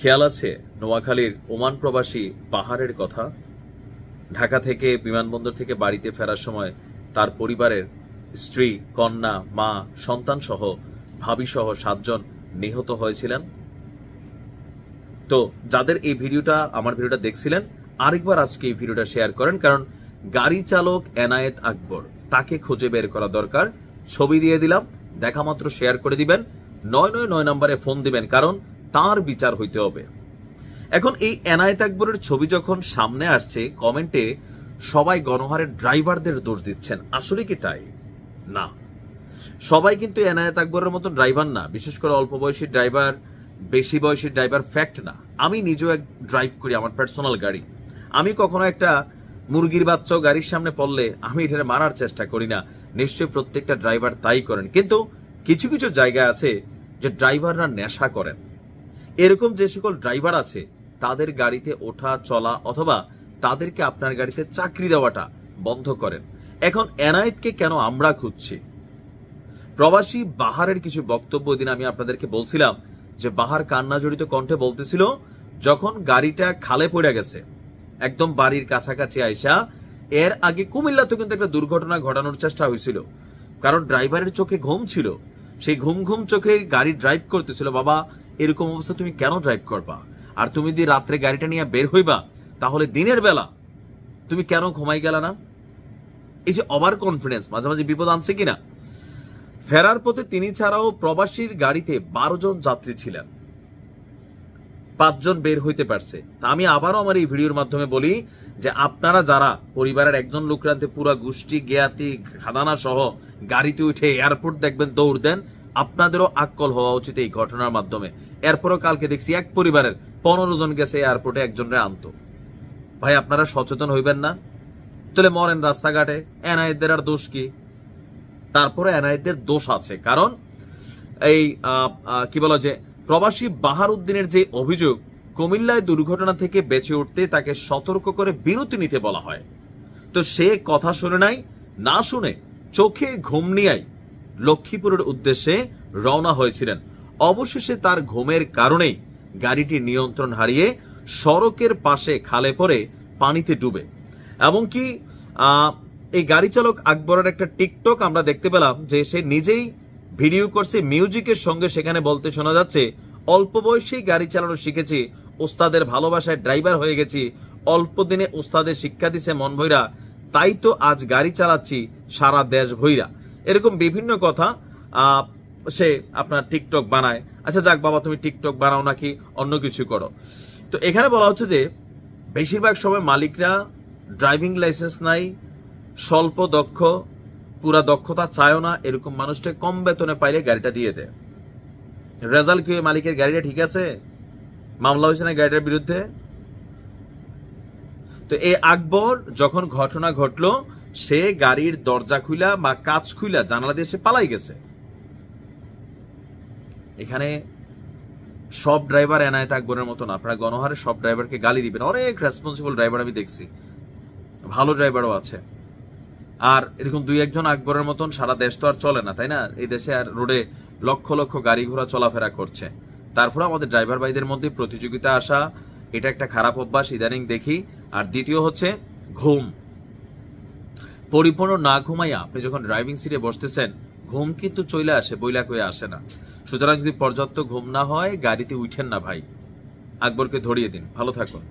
খেয়াল আছে নোয়াখালীর ওমান প্রবাসী পাহাড়ের কথা? ঢাকা থেকে বিমানবন্দর থেকে বাড়িতে ফেরার সময় তার পরিবারের স্ত্রী, কন্যা, মা সন্তান সহ ভাবি সহ সাতজন নিহত হয়েছিলেন। তো যাদের এই ভিডিওটা, আমার ভিডিওটা দেখছিলেন, আরেকবার আজকে এই ভিডিওটা শেয়ার করেন, কারণ গাড়ি চালক এনায়েত আকবর, তাকে খুঁজে বের করা দরকার। ছবি দিয়ে দিলাম, দেখা মাত্র শেয়ার করে দিবেন। নয় নয় নয় নম্বরে ফোন দিবেন, কারণ তার বিচার হইতে হবে। এখন এই এনায়েত আকবরের ছবি যখন সামনে আসছে, কমেন্টে সবাই গণহারের ড্রাইভারদের দোষ দিচ্ছেন। আসলে কি তাই? না। সবাই কিন্তু এনায়েত আকবরের মতো ড্রাইভার না। বিশেষ করে অল্প বয়সী ড্রাইভার, বেশি বয়সী ড্রাইভার ফ্যাক্ট না। আমি নিজেও এক ড্রাইভ করি আমার পার্সোনাল গাড়ি। আমি কখনো একটা মুরগির বাচ্চাও গাড়ির সামনে পড়লে আমি এটা মারার চেষ্টা করি না। নিশ্চয়ই প্রত্যেকটা ড্রাইভার তাই করেন। কিন্তু কিছু কিছু জায়গা আছে যে ড্রাইভাররা নেশা করেন। এরকম যে সকল ড্রাইভার আছে, তাদের গাড়িতে ওঠা, চলা অথবা তাদেরকে আপনার গাড়িতে চাকরি দেওয়াটা বন্ধ করেন। এখন এনায়েতকে কেন আমরা খুঁজছি? প্রবাসী বাহারের কিছু বক্তব্য দিন আমি আপনাদেরকে বলছিলাম যে বাহার কান্না জড়িত কণ্ঠে বলতেছিল, যখন গাড়িটা খালে পড়ে গেছে, একদম বাড়ির কাছাকাছি আইসা, এর আগে কুমিল্লাতে কিন্তু একটা দুর্ঘটনা ঘটানোর চেষ্টা হয়েছিল। কারণ ড্রাইভারের চোখে ঘুম ছিল। সেই ঘুম ঘুম চোখে গাড়ি ড্রাইভ করতেছিল, বাবা এরকম অবস্থা তুমি কেন ড্রাইভ করবা? আর তুমি যদি রাত্রে গাড়িটা নিয়ে বের হইবা, তাহলে দিনের বেলা তুমি কেন ঘুমাই গেলা না? এই যে ওভার কনফিডেন্স মাঝে মাঝে বিপদ আনছে কিনা? ফেরার পথে তিনি ছাড়াও প্রবাসীর গাড়িতে বারো জন যাত্রী ছিলেন। পাঁচজন বের হইতে পারছে। তা আমি আবারও আমার এই ভিডিওর মাধ্যমে বলি যে আপনারা যারা পরিবারের একজন লোকরান্তে পুরা গোষ্ঠী, জ্ঞাতি, খাদানা সহ গাড়িতে উঠে এয়ারপোর্ট দেখবেন, দৌড় দেন আপনাদেরও আকল হওয়া উচিত এই ঘটনার মাধ্যমে। এরপরও কালকে দেখছি এক পরিবারের পনেরো জন গেছে এয়ারপোর্টে, একজনরে আনতো। ভাই, আপনারা সচেতন হইবেন না? তাহলে মরেন রাস্তাঘাটে এনআইদের আর দোষ কি? তারপরে এনআইদের দোষ আছে, কারণ এই কি বলা যে প্রবাসী বাহার উদ্দিনের যে অভিযোগ, কুমিল্লায় দুর্ঘটনা থেকে বেঁচে উঠতে তাকে সতর্ক করে বিরতি নিতে বলা হয়। তো সে কথা শুনে নাই, না শুনে চোখে ঘুম নিয়াই লক্ষ্মীপুরের উদ্দেশ্যে রওনা হয়েছিলেন। অবশেষে তার ঘুমের কারণেই গাড়িটি নিয়ন্ত্রণ হারিয়ে সড়কের পাশে খালে পড়ে পানিতে ডুবে। এমনকি এই গাড়ি চালক আকবরের একটা টিকটক আমরা দেখতে পেলাম যে সে নিজেই ভিডিও করছে, মিউজিকের সঙ্গে সেখানে বলতে শোনা যাচ্ছে, অল্প বয়সেই গাড়ি চালানো শিখেছি, ওস্তাদের ভালোবাসায় ড্রাইভার হয়ে গেছি, অল্প দিনে ওস্তাদের শিক্ষা দিছে মন ভৈরা, তাই তো আজ গাড়ি চালাচ্ছি সারা দেশ ভৈরা। এরকম বিভিন্ন কথা সে আপনার টিকটক বানায়। আচ্ছা যাক বাবা, তুমি টিকটক বানাও নাকি, অন্য কিছু করো। তো এখানে বলা হচ্ছে যে, বেশিরভাগ সময় মালিকরা ড্রাইভিং লাইসেন্স নাই, স্বল্প দক্ষ, পুরা দক্ষতা চায়ও না, এরকম মানুষটা কম বেতনে পাইলে গাড়িটা দিয়ে দেয়। রেজাল্ট কি মালিকের গাড়িটা ঠিক আছে? মামলা হয়েছে না গাড়িটার বিরুদ্ধে? তো এই আকবর যখন ঘটনা ঘটলো সে গাড়ির দরজা খুইলা বা কাজ খুইলা জানালা দিয়ে সে পালাই গেছে। এখানে সব ড্রাইভার এনায়েত আকবরের মতন, আপনারা গণহারে সব ড্রাইভারকে গালি দিবেন। অনেক রেসপন্সিবল ড্রাইভার আমি দেখছি। ভালো ড্রাইভারও আছে। আর এরকম দুই একজন আকবরের মতন সারা দেশ তো আর চলে না, তাই না? এই দেশে আর রোডে লক্ষ লক্ষ গাড়ি ঘোড়া চলাফেরা করছে। তারপরে আমাদের ড্রাইভার ভাইদের মধ্যে প্রতিযোগিতা আসা, এটা একটা খারাপ অভ্যাস, ইদানিং দেখি। আর দ্বিতীয় হচ্ছে ঘুম। পরিপূর্ণ না ঘুমাইয়া আপনি যখন ড্রাইভিং সিটে বসতেছেন, ঘুম কিন্তু চলে আসে বইলা কয়ে আসে না। সুতরাং যদি পর্যাপ্ত ঘুম না হয়, গাড়িতে উঠেন না ভাই। আকবরকে ধরিয়ে দিন। ভালো থাকুন।